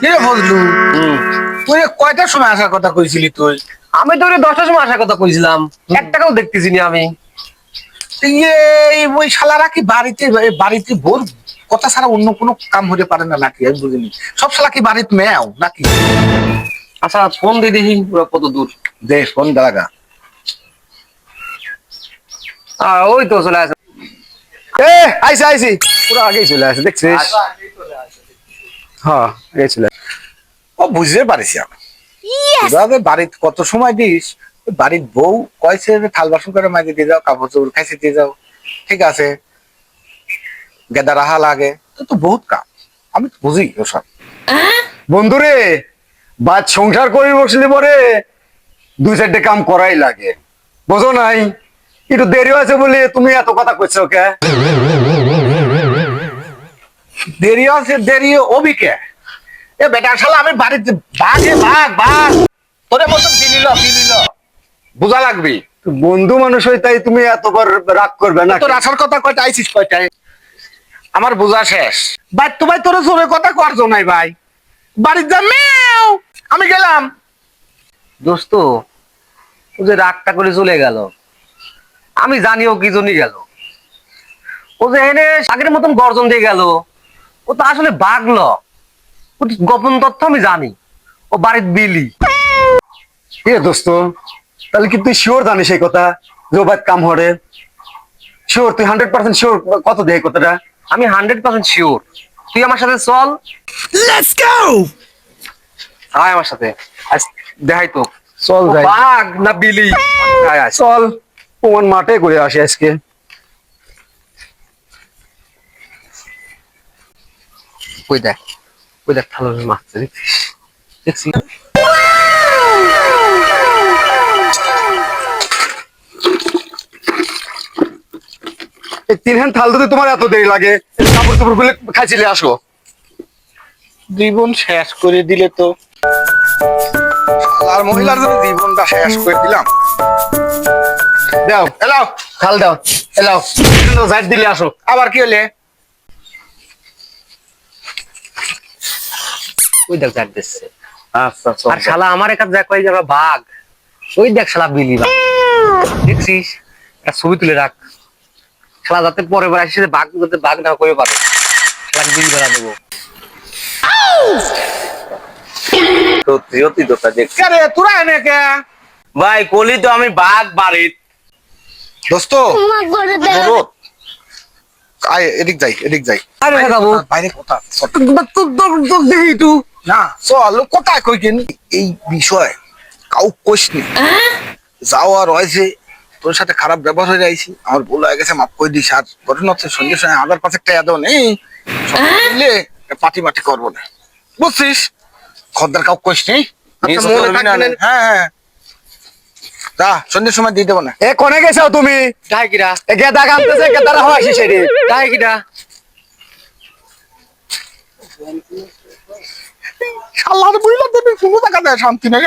কিরে তুই কয়টার সময় আসার কথা কইছিলি তুই? আমি তো দশটার সময় আসার কথা কইছিলাম। এক টাকাও দেখতেছি না আমি। ইয়ে ওই শালারা কি বাড়িতে বাড়িতে বোর কথা ছাড়া অন্য কোনো কাম হতে পারে না নাকি? আমি বুঝিনি। সব শালা কি বাড়িতে মেয়াও নাকি? আচ্ছা ফোন দিয়ে দেখি ওরা কত দূর? দে ফোন দাঁড়া ওই তো চলে আসে। এ আইসি আইসি। পুরো আগেই চলে আসে দেখছিস? হ্যাঁ ও বুঝতে পারিস আমি বাড়িতে কত সময় দিস? বাড়ির বউ কয়েছে থাল বাসন করে মাঝে দিয়ে যাও কাপড় চোপড় খাইছে দিয়ে যাও। ঠিক আছে। গেদা রাহা লাগে। তো তো বহুত কাম। আমি তো বুঝি ওসব। বন্ধুরে বাদ সংসার করে বসলে পরে দুই চারটে কাম করাই লাগে। বোঝো নাই? একটু দেরি আছে বলে তুমি এত কথা কইছো কে? দেরি আছে দেরি অবিকে এ বেটা শালা আমি বাড়িতে বাঘে বাঘ বাঘ। তোরে মতন দিলিল দিলিল বুঝা লাগবি? বন্ধু মানুষ হই তাই তুমি এতবার রাগ করবে না তোর আসার কথা কয়টা আইছিস কয়টায় আমার বোঝা শেষ। ভাই তো ভাই তোর জোরে কথা কর নাই ভাই। বাড়ির যা মেও আমি গেলাম। দোস্ত ও যে রাগটা করে চলে গেল আমি জানিও কি জন্যই গেল। ও যে এনে আগের মতন গর্জন দিয়ে গেল। ও তো আসলে বাগল ও গোপন তথ্য আমি জানি। ও বাড়ির বিলি। এ দোস্ত তাহলে কি তুই শিওর জানিস এই কথা যে ও বাদ কাম হরে শিওর তুই হান্ড্রেড পার্সেন্ট শিওর কত দেয় কথাটা? আমি হান্ড্রেড পার্সেন্ট শিওর তুই আমার সাথে চল। লেটস গো আয় আমার সাথে। আজ দেখাই তো। চল যাই। বাঘ না বিলি? আয় আয়। চল প্রমাণ মাঠে ঘুরে আসি আজকে। ওই দেখ ওই দেখ থালা মারছে দেখছিস? দেখছিস? তিন হ্যান্ড থাল ধুতে তোমার এত দেরি লাগে? কাপড় চোপড় খুলে খাইছিলে আসো। জীবন শেষ করে দিলে তো। আর মহিলার জন্য জীবনটা শেষ করে দিলাম। দাও এলাও। থাল দাও এলাও। দিলে আসো। আবার কি হলে ওই দেখ দেখ দিচ্ছে। আচ্ছা আর শালা আমার একা দেখ ওই যাবে বাঘ। ওই দেখ শালা বিলি বাঘ। দেখছিস? একটা ছবি তুলে রাখ। শালা যাতে পরে বার আসে বাঘ যাতে বাঘ না করে পারে। শালা বিলি বেড়া দেবো। সত্যি দেখ। তোরা এনে কে? ভাই কলি তো আমি বাঘ বাড়িত দোস্ত আয় এদিক যাই এদিক যাই। আরে বাইরে কোথা দেখি একটু। না চল কোথায় কই কেন? এই বিষয় কাউ কোসনি যাওয়ার হয়েছে তোর সাথে খারাপ ব্যবহার হয়ে যাইছি আমার ভুল হয়ে গেছে মাফ করে দিস আর ঘটনা হচ্ছে সঙ্গে সঙ্গে হাজার পাঁচ একটা নেই। মিলে পাটি মাটি করব না। বুঝছিস? খদ্দার কাউ নেই আচ্ছা, মনে। হ্যাঁ হ্যাঁ। সন্ধ্যের সময় দিয়ে দেবো না। এ কোনে গেছো তুমি? এ গেদা কামতেছে গেদারা শালার বুঝলাম তুমি কোনো টাকা দেয় শান্তি নেই।